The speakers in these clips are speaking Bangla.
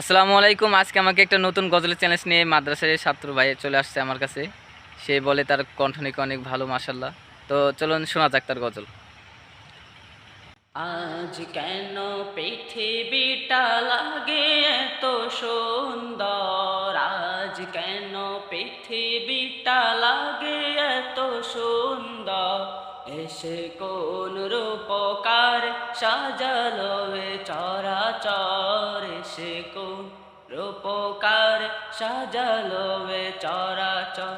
আসসালামু আলাইকুম। আজকে আমাকে একটা নতুন গজলের চ্যালেঞ্জ নিয়ে মাদ্রাসার ছাত্র ভাই চলে আসছে আমার কাছে। সে বলে তার কণ্ঠ কণ্ঠনিকে অনেক ভালো মাসাল্লাহ তো চলুন শোনা যাক তার গজল। আজ কেন পৃথিবীটা লাগে এত সুন্দর? আজ কেন পৃথিবীটা লাগে এত সুন্দর? এসে কোন রূপকার সাজালো চরাচর? এসে কোন সাজালো চরাচর।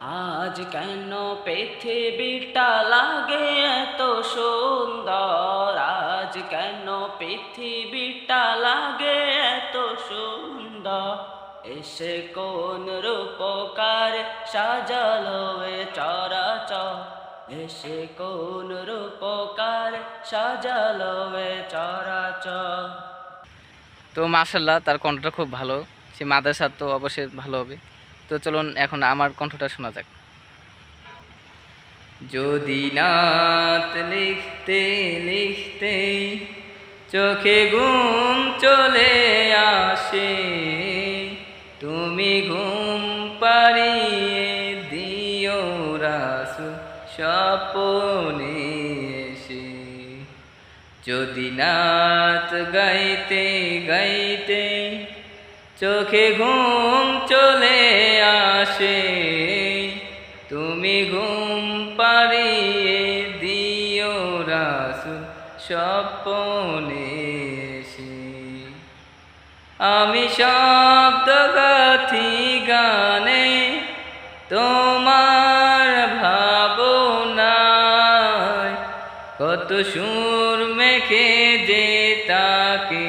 আজ কেন পৃথিবীটা লাগে এত সুন্দর? আজ কেন পৃথিবীটা লাগে এত সুন্দর? এসে কোন রূপকার সাজালো চরাচর? এসে কোন রূপকার সাজালো চরাচর? তো মাসাল্লাহ তার কণ্ঠটা খুব ভালো। সে মাদ্রাসা তো অবশ্যই ভালো হবে। তো চলুন এখন আমার কণ্ঠটা শোনা যাক। যদি নাত লিখতে লিখতে চোখে ঘুম চলে আসে, তুমি ঘুম পাড়িয়ে দিও রাসু স্বপনে এসে। যদি নাত গাইতে গাইতে চোখে ঘুম চলে আসে, তুমি ঘুম পাড়িয়ে দিও রাসুল স্বপনে আমি শব্দ গাথি গানে তোমার ভাবনায় কত সুর মেখে যে তাকে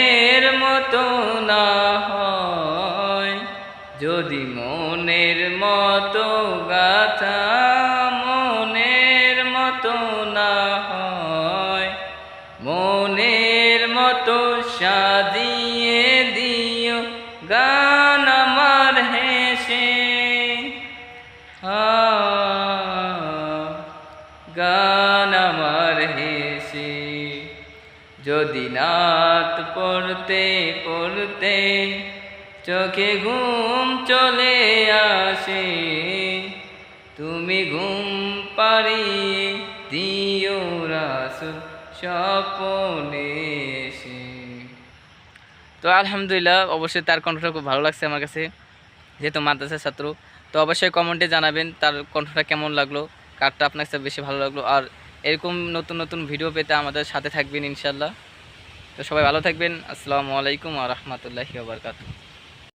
যদি মনের মতো গাথা মনের মতো না হয়, মনের মতো সাজিয়ে দিও গান আমার হেসে। গান আমার হেসে। যদি নাত পড়তে পড়তে চোখে ঘুম চলে আসে, তুমি ঘুম পাড়িয়ে দিও রাসুল স্বপনে তো আলহামদুলিল্লাহ, অবশ্যই তার কণ্ঠটা খুব ভালো লাগছে আমার কাছে, যেহেতু মাদ্রাসার ছাত্র। তো অবশ্যই কমেন্টে জানাবেন তার কণ্ঠটা কেমন লাগল, কারটা আপনার কাছে বেশি ভালো লাগল, আর এরকম নতুন নতুন ভিডিও পেতে আমাদের সাথে থাকবেন ইনশাল্লাহ তো সবাই ভালো থাকবেন, আসসালামু আলাইকুম আ রহমতুল্লাহি